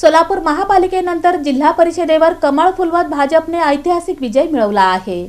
सोलापूर महापालिकेनंतर जिल्हा परिषदेवर कमळ फुलवत भाजपने ऐतिहासिक विजय मिळवला आहे.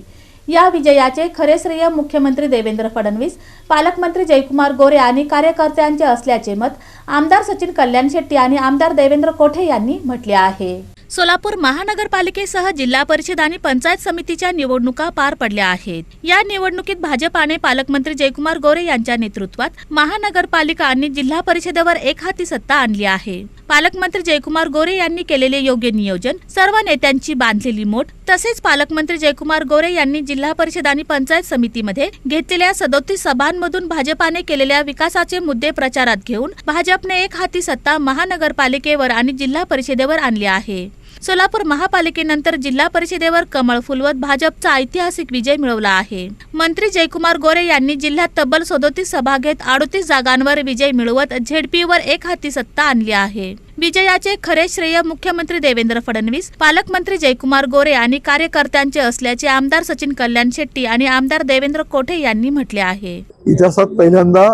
या विजयाचे खरे श्रेय मुख्यमंत्री देवेंद्र फडणवीस पालकमंत्री जयकुमार गोरे आणि कार्यकर्त्यांचे असल्याचे मत आमदार सचिन कल्याण शेट्टी आणि आमदार देवेंद्र कोठे यांनी म्हटले आहे. सोलापूर महानगरपालिकेसह जिल्हा परिषद आणि पंचायत समितीच्या निवडणुका पार पडल्या आहेत. या निवडणुकीत भाजपाने पालकमंत्री जयकुमार गोरे यांच्या नेतृत्वात महानगरपालिका आणि जिल्हा परिषदेवर एक हाती सत्ता आणली आहे. पालकमंत्री जयकुमार गोरे यांनी केलेले योग्य नियोजन सर्व नेत्यांची बांधलेली मोठ तसेच पालकमंत्री जयकुमार गोरे यांनी जिल्हा परिषद आणि पंचायत समितीमध्ये घेतलेल्या सदोतीस सभांमधून भाजपाने केलेल्या विकासाचे मुद्दे प्रचारात घेऊन भाजपने एक हाती सत्ता महानगरपालिकेवर आणि जिल्हा परिषदेवर आणली आहे. सोलापूर महापालिकेनंतर जिल्हा परिषदेवर कमळ फुलवत भाजपचा ऐतिहासिक विजय मिळवला आहे. मंत्री जयकुमार गोरे यांनी जिल्ह्यात तब्बल सदोतीस सभा घेत अडोतीस जागांवर विजय मिळवत झेडपीवर एक हाती सत्ता आणली आहे. विजयाचे खरे श्रेय मुख्यमंत्री देवेंद्र फडणवीस पालकमंत्री जयकुमार गोरे आणि कार्यकर्त्यांचे असल्याचे आमदार सचिन कल्याण शेट्टी आणि आमदार देवेंद्र कोठे यांनी म्हटले आहे. इतिहासात पहिल्यांदा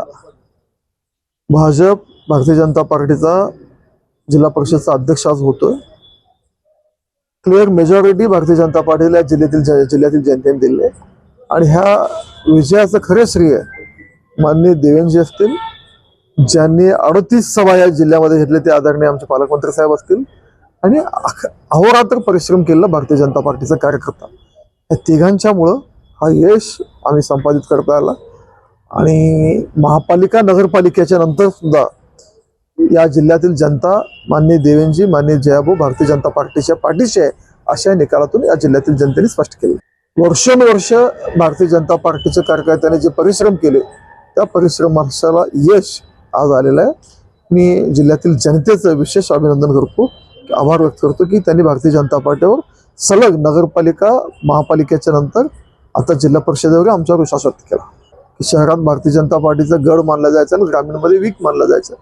भाजप भारतीय जनता पार्टीचा जिल्हा परिषदचा अध्यक्ष आज होतोय. क्लिअर मेजॉरिटी भारतीय जनता पार्टीला जिल्ह्यातील ज- जिल्ह्यातील जनतेने दिले आणि ह्या विजयाचं खरे श्रेय माननीय देवेंद्रजी असतील ज्यांनी अडतीस सभा या जिल्ह्यामध्ये घेतले ते आदरणीय आमचे पालकमंत्री साहेब असतील आणि अहोरात्र परिश्रम केलेला भारतीय जनता पार्टीचा कार्यकर्ता. या तिघांच्यामुळं हा यश आम्ही संपादित करता आला. आणि महापालिका नगरपालिकेच्या नंतर सुद्धा या जिल्ह्यातील जनता मान्य देवेंजी मान्य जयाभाऊ भारतीय जनता पार्टीच्या पाठीशी आहे अशा निकालातून या जिल्ह्यातील जनतेने स्पष्ट केले. वर्षानुवर्ष भारतीय जनता पार्टीच्या कार्यकर्त्यांनी जे परिश्रम केले त्या परिश्रमाला यश आज आलेलं आहे. मी जिल्ह्यातील जनतेचं विशेष अभिनंदन करतो आभार व्यक्त करतो की त्यांनी भारतीय जनता पार्टीवर सलग नगरपालिका महापालिकेच्या नंतर आता जिल्हा परिषदेवर आमच्यावर विश्वास व्यक्त केला. की शहरात भारतीय जनता पार्टीचा गड मानला जायचा आणि ग्रामीणमध्ये वीक मानला जायचं.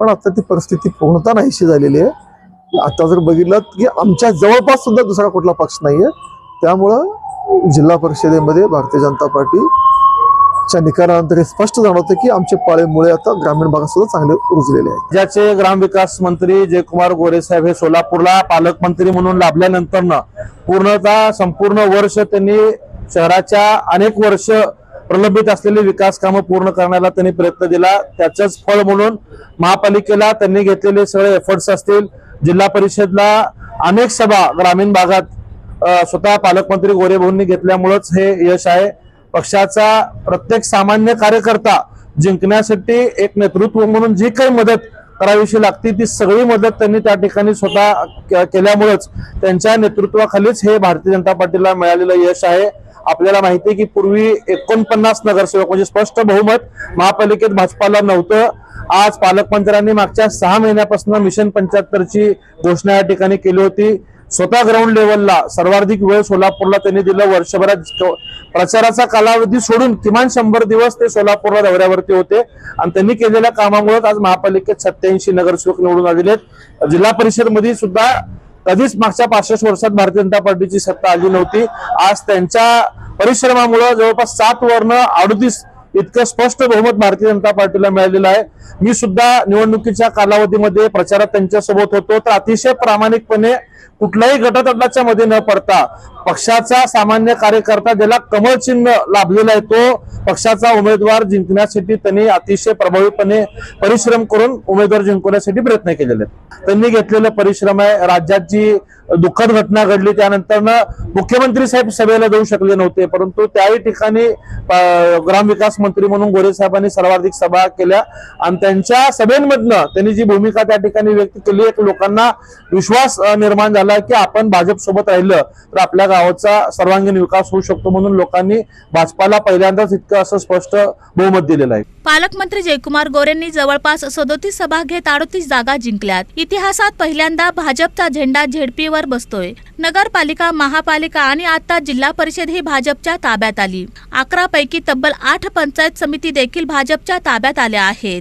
पण आता ती परिस्थिती पूर्णतः नाहीशी झालेली आहे. आता जर बघितलं की आमच्या जवळपास सुद्धा दुसरा कुठला पक्ष नाहीये. त्यामुळं जिल्हा परिषदेमध्ये भारतीय जनता पार्टीच्या निकालानंतर हे स्पष्ट जाणवतं की आमचे पाळे मुळे आता ग्रामीण भागात सुद्धा चांगले रुजलेले आहेत. ज्याचे ग्रामविकास मंत्री जयकुमार गोरे साहेब हे सोलापूरला पालकमंत्री म्हणून लाभल्यानंतर पूर्णतः संपूर्ण वर्ष त्यांनी शहराच्या अनेक वर्ष प्रलंबित असलेली विकास कामं पूर्ण करण्याला त्यांनी प्रयत्न दिला. त्याचंच फळ म्हणून महापालिकेला त्यांनी घेतलेले सगळे एफर्ट्स असतील. जिल्हा परिषदला अनेक सभा ग्रामीण भागात स्वतः पालकमंत्री गोरेभाऊंनी घेतल्यामुळंच हे यश आहे. पक्षाचा प्रत्येक सामान्य कार्यकर्ता जिंकण्यासाठी एक नेतृत्व म्हणून जी काही मदत करावीशी लागते ती सगळी मदत त्यांनी त्या ठिकाणी स्वतः के- केल्यामुळेच त्यांच्या नेतृत्वाखालीच हे भारतीय जनता पार्टीला मिळालेलं यश आहे. आपल्याला माहिती आहे की पूर्वी एकोणपन्नास नगरसेवक म्हणजे स्पष्ट बहुमत महापालिकेत भाजपाला नव्हतं. आज पालकमंत्र्यांनी मागच्या सहा महिन्यापासून मिशन पंच्याहत्तरची घोषणा या ठिकाणी केली होती. स्वतः ग्राउंड लेवलला सर्वाधिक वेळ सोलापूरला त्यांनी दिलं. वर्षभरात प्रचाराचा कालावधी सोडून किमान शंभर दिवस ते सोलापूरला दौऱ्यावरती होते. आणि त्यांनी केलेल्या कामामुळे आज महापालिकेत सत्याऐंशी नगरसेवक निवडून आलेले आहेत. जिल्हा परिषदमध्ये सुद्धा कधीच मागच्या पासष्ट वर्षात भारतीय जनता पार्टीची सत्ता आली नव्हती. आज त्यांच्या परिश्रमामुळे जवळपास सात वर्ण अडतीस इतकं स्पष्ट बहुमत भारतीय जनता पार्टीला मिळालेलं आहे. मी सुद्धा निवडणुकीच्या कालावधीमध्ये प्रचारात त्यांच्यासोबत होतो. तर अतिशय प्रामाणिकपणे कुठल्याही गटतटाच्या मध्ये न पडता पक्षाचा सामान्य कार्यकर्ता ज्याला कमळ चिन्ह लाभलेला आहे तो पक्षाचा उमेदवार जिंकण्यासाठी त्यांनी अतिशय प्रभावीपणे परिश्रम करून उमेदवार जिंकवण्यासाठी प्रयत्न केलेले आहेत. त्यांनी घेतलेलं परिश्रम आहे. राज्यात जी दुःखद घटना घडली त्यानंतर मुख्यमंत्री साहेब सभेला जाऊ शकले नव्हते परंतु त्याही ठिकाणी ग्रामविकास मंत्री म्हणून गोरे साहेबांनी सर्वाधिक सभा केल्या. आणि त्यांच्या सभेमधनं त्यांनी जी भूमिका त्या ठिकाणी व्यक्त केली एक लोकांना विश्वास निर्माण झाला की आपण भाजप सोबत राहिलं तर आपल्या गावाचा सर्वांगीण विकास होऊ शकतो म्हणून लोकांनी भाजपाला पहिल्यांदाच इतकं असं स्पष्ट बहुमत दिलेलं आहे. पालकमंत्री जयकुमार गोरेंनी जवळपास सदोतीस सभा घेत अडोतीस जागा जिंकल्यात. इतिहासात पहिल्यांदा भाजपचा झेंडा झेडपीवर बसतोय. नगरपालिका महापालिका आणि आता जिल्हा परिषद ही भाजपच्या ताब्यात आली. अकरा पैकी तब्बल आठ पंचायत समिती देखील भाजपच्या ताब्यात आल्या आहेत.